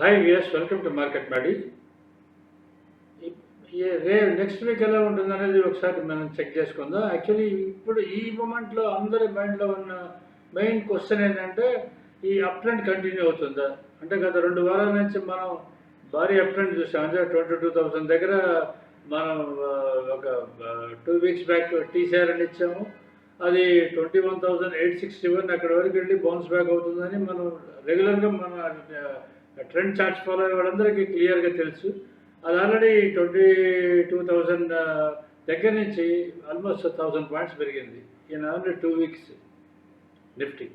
Hi viewers welcome to market మాడి రే next week ఎలా ఉంటుంది అనేది ఒకసారి మనం చెక్ చేసుకుందాం. యాక్చువల్లీ ఇప్పుడు ఈ మూమెంట్లో అందరి మైండ్లో ఉన్న మెయిన్ క్వశ్చన్ ఏంటంటే ఈ అప్ ట్రెండ్ కంటిన్యూ అవుతుందా? అంటే గత రెండు వారాల నుంచి మనం భారీ అప్ ట్రెండ్ చూసాం. అంటే ట్వంటీ టూ థౌసండ్ దగ్గర మనం ఒక టూ వీక్స్ బ్యాక్ టీసీఆర్ అని ఇచ్చాము. అది twenty one thousand eight sixty one అక్కడ వరకు వెళ్ళి బౌన్స్ బ్యాక్ అవుతుందని మనం రెగ్యులర్గా మన ట్రెండ్ చార్ట్స్ ఫాలో అయ్యే వాళ్ళందరికీ క్లియర్గా తెలుసు. అది ఆల్రెడీ ట్వంటీ టూ థౌజండ్ దగ్గర నుంచి ఆల్మోస్ట్ థౌజండ్ పాయింట్స్ పెరిగింది. In already two weeks Nifty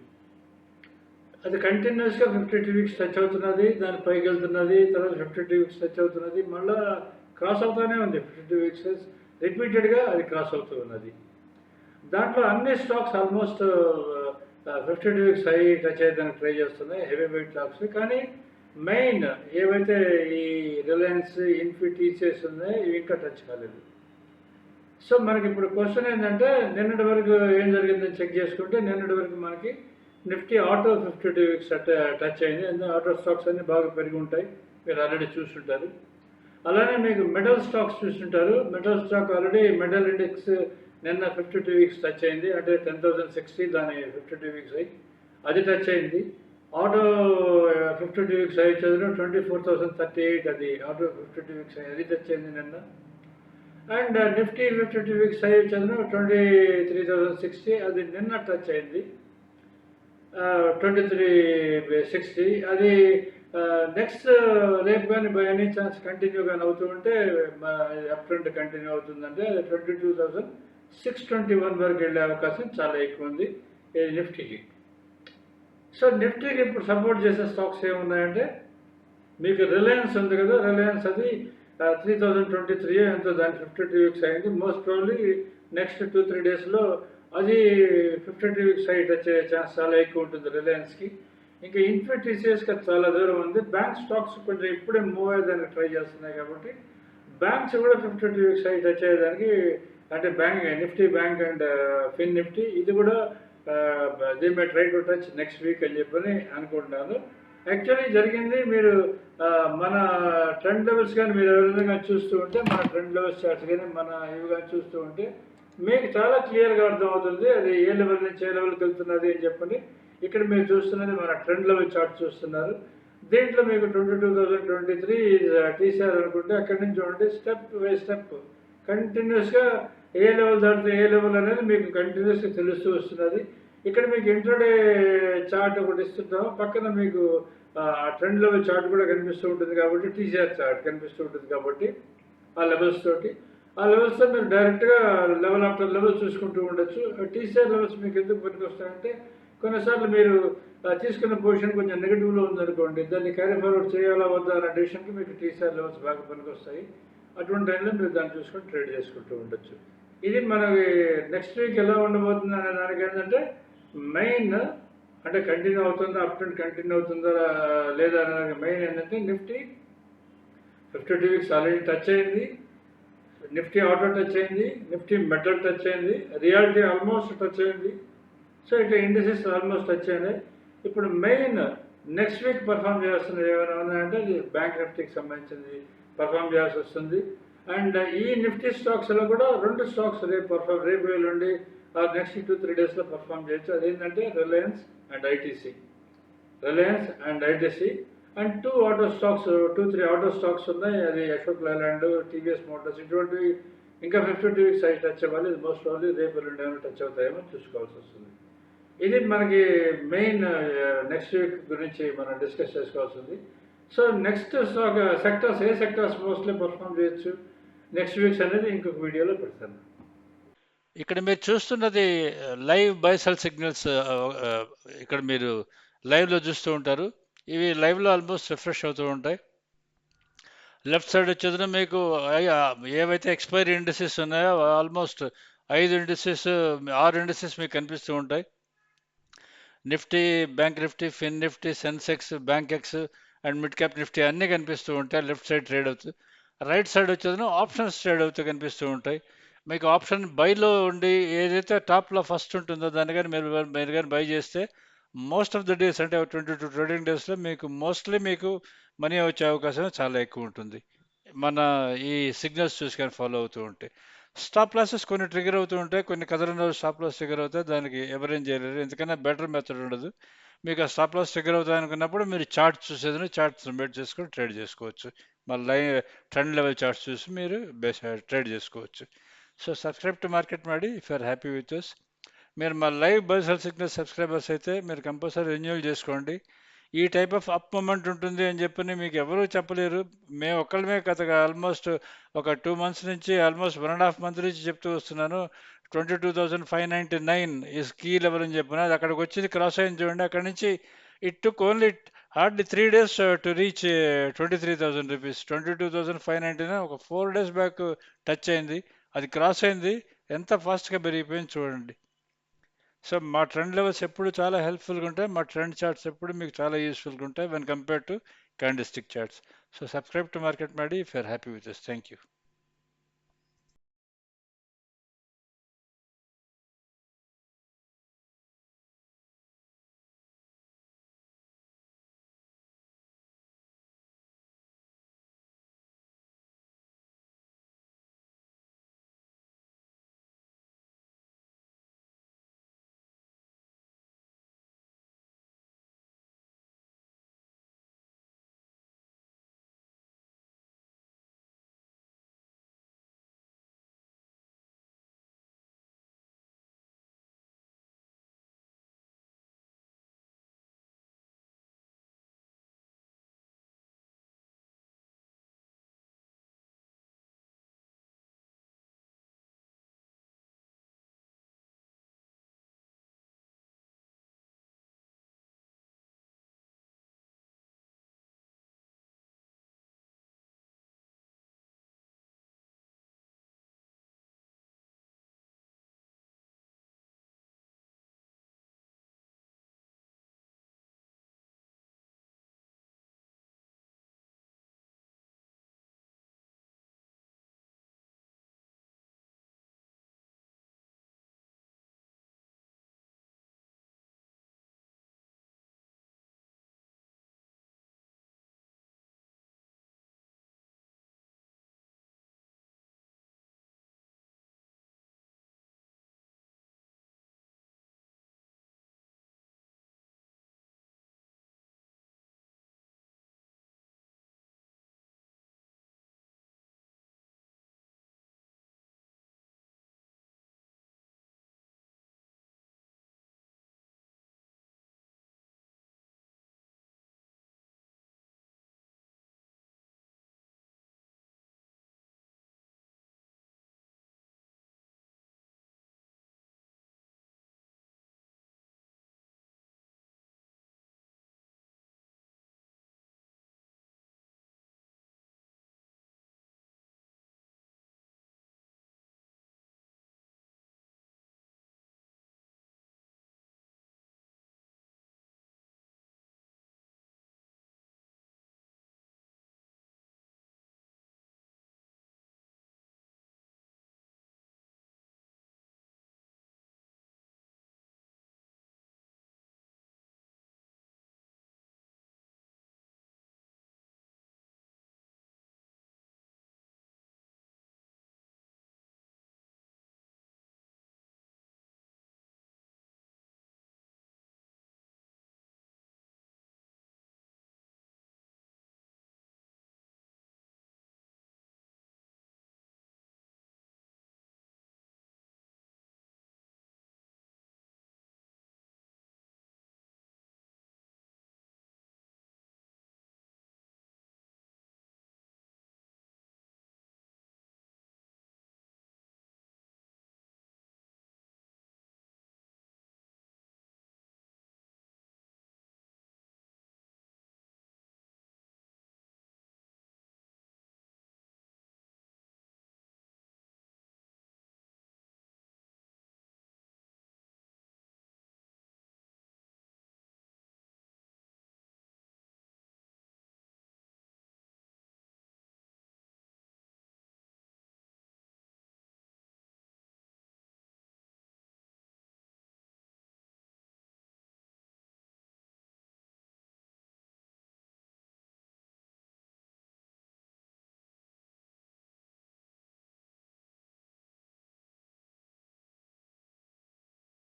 అది కంటిన్యూస్గా ఫిఫ్టీ టూ వీక్స్ టచ్ అవుతున్నది దాని పైకి వెళ్తున్నది తర్వాత ఫిఫ్టీ టూ వీక్స్ టచ్ అవుతున్నది మళ్ళీ క్రాస్ అవుతూనే ఉంది. ఫిఫ్టీ టూ వీక్స్ రిపీటెడ్గా అది క్రాస్ అవుతూ ఉన్నది. దాంట్లో అన్ని stocks almost fifty two weeks high touch అయ్యేదానికి ట్రై చేస్తున్నాయి హెవీ వెయిట్ స్టాక్స్ కానీ మెయిన్ ఏవైతే ఈ రిలయన్స్ ఇన్ఫీ టీసీఎస్ ఉన్నాయో ఇవి ఇంకా టచ్ కాలేదు. సో మనకి ఇప్పుడు క్వశ్చన్ ఏంటంటే నిన్నటి వరకు ఏం జరిగిందని చెక్ చేసుకుంటే నిన్నటి వరకు మనకి Nifty auto fifty two weeks touch అయింది. ఎందుకంటే ఆటో స్టాక్స్ అన్నీ బాగా పెరిగి ఉంటాయి. మీరు ఆల్రెడీ చూస్తుంటారు అలానే మీకు మెటల్ స్టాక్స్ చూస్తుంటారు metal stock already metal index నిన్న ఫిఫ్టీ టూ వీక్స్ టచ్ అయింది. అంటే టెన్ థౌసండ్ సిక్స్టీ దాని ఫిఫ్టీ టూ వీక్స్ అయ్యి అది టచ్ అయింది. ఆటో ఫిఫ్టీ టూ వీక్స్ అయ్యి చదివిన twenty four thousand thirty eight అది ఆటో ఫిఫ్టీ టూ వీక్స్ అయ్యి అది టచ్ అయింది నిన్న. And Nifty fifty two weeks అయ్యి చదివిన ట్వంటీ త్రీ థౌసండ్ సిక్స్టీ అది నిన్న టచ్ అయింది. ట్వంటీ త్రీ సిక్స్టీ అది నెక్స్ట్ రేపు కానీ బై ఎనీ ఛాన్స్ కంటిన్యూ కానీ అవుతూ ఉంటే అప్ ట్రెండ్ కంటిన్యూ అవుతుందంటే అది twenty two thousand six twenty one వరకు వెళ్ళే అవకాశం చాలా ఎక్కువ ఉంది. ఈ నిఫ్టీకి. సో నిఫ్టీకి ఇప్పుడు సపోర్ట్ చేసే స్టాక్స్ ఏమున్నాయంటే మీకు రిలయన్స్ ఉంది కదా రిలయన్స్ అది త్రీ థౌజండ్ ట్వంటీ త్రీ ఎంతో దాని ఫిఫ్టీ టూ వీక్స్ అయింది most probably next two three డేస్లో అది ఫిఫ్టీ టూ వీక్స్ హైట్ వచ్చే ఛాన్స్ చాలా ఎక్కువ ఉంటుంది రిలయన్స్కి ఇంకా ఇన్ఫిట్ టీసీఎస్కి అది చాలా దూరం ఉంది. బ్యాంక్ స్టాక్స్ కొంచెం ఇప్పుడే మూవ్ అయ్యేదానికి ట్రై చేస్తున్నాయి కాబట్టి బ్యాంక్స్ కూడా ఫిఫ్టీ టూ వీక్స్ హైట్ వచ్చేదానికి అంటే bank nifty bank and fin nifty ఇది కూడా they may try to touch next week అని చెప్పని అనుకుంటున్నాను యాక్చువల్లీ జరిగింది మీరు మన ట్రెండ్ లెవెల్స్ కానీ మీరు ఎవరైనా చూస్తూ ఉంటే మన ట్రెండ్ లెవెల్స్ చార్ట్స్ కానీ మన ఇవి కానీ చూస్తూ ఉంటే మీకు చాలా క్లియర్గా అర్థమవుతుంది అది ఏ లెవెల్ నుంచి ఏ లెవెల్కి వెళ్తున్నది అని చెప్పని. ఇక్కడ మీరు చూస్తున్నది మన ట్రెండ్ లెవెల్ చార్ట్ చూస్తున్నారు. దీంట్లో మీకు twenty two thousand twenty three TCR అనుకుంటే అక్కడి నుంచి చూడండి స్టెప్ బై స్టెప్ కంటిన్యూస్గా ఏ లెవెల్ దాటితే ఏ లెవెల్ అనేది మీకు కంటిన్యూస్గా తెలుస్తూ వస్తున్నది. ఇక్కడ మీకు ఇంట్రోడే చార్ట్ ఒకటి ఇస్తుంటాం పక్కన మీకు ట్రెండ్ లెవెల్ చార్ట్ కూడా కనిపిస్తూ ఉంటుంది కాబట్టి టీసీఆర్ చార్ట్ కనిపిస్తూ ఉంటుంది కాబట్టి ఆ లెవెల్స్ తోటి. ఆ లెవెల్స్తో మీరు డైరెక్ట్గా లెవెల్ ఆఫ్టర్ లెవెల్ చూసుకుంటూ ఉండొచ్చు. టీసీఆర్ లెవెల్స్ మీకు ఎందుకు పనికొస్తాయంటే కొన్నిసార్లు మీరు తీసుకున్న పొజిషన్ కొంచెం నెగిటివ్లో ఉందనుకోండి దాన్ని క్యారీ ఫార్వర్డ్ చేయాలా వద్దా అనే డెసిషన్కి మీకు టీసీఆర్ లెవెల్స్ బాగా పనికొస్తాయి. అటువంటి టైంలో మీరు దాన్ని చూసుకొని ట్రేడ్ చేసుకుంటూ ఉండొచ్చు. ఇది మనకి నెక్స్ట్ వీక్ ఎలా ఉండబోతుంది అనే దానికి ఏంటంటే మెయిన్ అంటే కంటిన్యూ అవుతుందా అప్ ట్రెండ్ కంటిన్యూ అవుతుందా లేదా అనే దానికి మెయిన్ ఏంటంటే nifty fifty two weeks already touch అయింది. నిఫ్టీ ఆటో టచ్ అయింది నిఫ్టీ మెటల్ టచ్ అయింది రియాలిటీ ఆల్మోస్ట్ టచ్ అయింది. సో ఇట్లా ఇండస్ట్రీస్ ఆల్మోస్ట్ టచ్ అయినాయి. ఇప్పుడు మెయిన్ నెక్స్ట్ వీక్ పర్ఫామ్ చేస్తున్నది ఏమైనా ఉన్నాయంటే అది బ్యాంక్ నిఫ్టీకి సంబంధించింది పర్ఫామ్ చేయాల్సి వస్తుంది. అండ్ uh, ఈ నిఫ్టీ స్టాక్స్లో కూడా రెండు స్టాక్స్ రేపు పర్ఫామ్ రేపు వెళ్ళండి నెక్స్ట్ టూ త్రీ డేస్లో పర్ఫామ్ చేయొచ్చు. అదేంటంటే Reliance and ITC Reliance and ITC and two auto stocks two three auto stocks ఉన్నాయి. అది అశోక్ లైలాండ్ టీవీఎస్ మోటార్స్ ఇటువంటివి ఇంకా ఫిఫ్టీ టూ వీక్స్ అవి టచ్ అవ్వాలి. ఇది మోస్ట్ ఓన్లీ రేపు రెండు ఏమైనా టచ్ అవుతాయేమో చూసుకోవాల్సి వస్తుంది. ఇది మనకి మెయిన్ నెక్స్ట్ వీక్ గురించి మనం డిస్కస్ చేసుకోవాల్సింది సో నెక్స్ట్ ఒక సెక్టర్స్ ఏ సెక్టర్స్ మోస్ట్లీ పర్ఫామ్ చేయొచ్చు? నెక్స్ట్ వీక్స్ అనేది ఇంకొక వీడియోలో పెడతాను. ఇక్కడ మీరు చూస్తున్నది లైవ్ బైసల్ సిగ్నల్స్ ఇక్కడ మీరు లైవ్లో చూస్తూ ఉంటారు. ఇవి లైవ్లో ఆల్మోస్ట్ రిఫ్రెష్ అవుతూ ఉంటాయి. లెఫ్ట్ సైడ్ వచ్చేదిన మీకు uh, ఏవైతే ఎక్స్పైరీ ఇండస్ట్రీస్ ఉన్నాయో ఆల్మోస్ట్ ఐదు ఇండస్ట్రీస్ ఆరు ఇండస్ట్రీస్ మీకు కనిపిస్తూ ఉంటాయి. Nifty bank nifty fin nifty Sensex bankex and mid cap nifty అన్నీ కనిపిస్తూ ఉంటాయి. లెఫ్ట్ సైడ్ ట్రేడ్ అవుతుంది రైట్ సైడ్ వచ్చేది ఆప్షన్స్ ట్రేడ్ అవుతూ కనిపిస్తూ ఉంటాయి. మీకు ఆప్షన్ బైలో ఉండి ఏదైతే టాప్లో ఫస్ట్ ఉంటుందో దాన్ని కానీ మీరు మీరు కానీ బై చేస్తే మోస్ట్ ఆఫ్ ద డేస్ అంటే ట్వంటీ టూ ట్రేడింగ్ డేస్లో మీకు మోస్ట్లీ మీకు మనీ వచ్చే అవకాశం చాలా ఎక్కువ ఉంటుంది. మన ఈ సిగ్నల్స్ చూసుకొని ఫాలో అవుతూ ఉంటే. స్టాప్ లాసెస్ కొన్ని ట్రిగర్ అవుతూ ఉంటాయి కొన్ని కదలని స్టాప్ లాస్ ట్రిగర్ అవుతాయి దానికి ఎవరేం చేయలేరు. ఎందుకన్నా బెటర్ మెథడ్ ఉండదు. మీకు ఆ స్టాప్ లాస్ ట్రిగర్ అవుతాయి అనుకున్నప్పుడు మీరు చార్ట్ చూసేదని చార్ట్స్ బెట్ చేసుకొని ట్రేడ్ చేసుకోవచ్చు. మళ్ళీ లైన్ ట్రెండ్ లెవెల్ చార్ట్స్ చూసి మీరు బేస్ ట్రేడ్ చేసుకోవచ్చు. సో సబ్స్క్రైబ్ టు మార్కెట్ మాడి if are happy with us మీరు మా లైవ్ బర్సల్ సిగ్నల్ సబ్స్క్రైబర్స్ అయితే మీరు కంపల్సరీ రెన్యూల్ చేసుకోండి. ఈ టైప్ ఆఫ్ అప్ మూమెంట్ ఉంటుంది అని చెప్పని మీకు ఎవరూ చెప్పలేరు. మేము ఒక్కళ్ళమే కథగా ఆల్మోస్ట్ ఒక టూ మంత్స్ నుంచి almost one and half month నుంచి చెప్తూ వస్తున్నాను. Twenty two thousand five ninety nine is key level అని చెప్పిన. అది అక్కడికి వచ్చింది క్రాస్ అయింది చూడండి. అక్కడ నుంచి it took only hardly three days to reach twenty three thousand rupees twenty two thousand five ninety nine ఒక ఫోర్ డేస్ బ్యాక్ టచ్ అయింది. అది క్రాస్ అయింది. ఎంత ఫాస్ట్గా పెరిగిపోయింది చూడండి. సో మా ట్రెండ్ లెవెల్స్ ఎప్పుడు చాలా హెల్ప్ఫుల్గా ఉంటాయి. మా ట్రెండ్ చార్ట్స్ ఎప్పుడు మీకు చాలా యూస్ఫుల్గా ఉంటాయి when compare to candlestick charts so subscribe to market ಮಾಡಿ if happy with thank you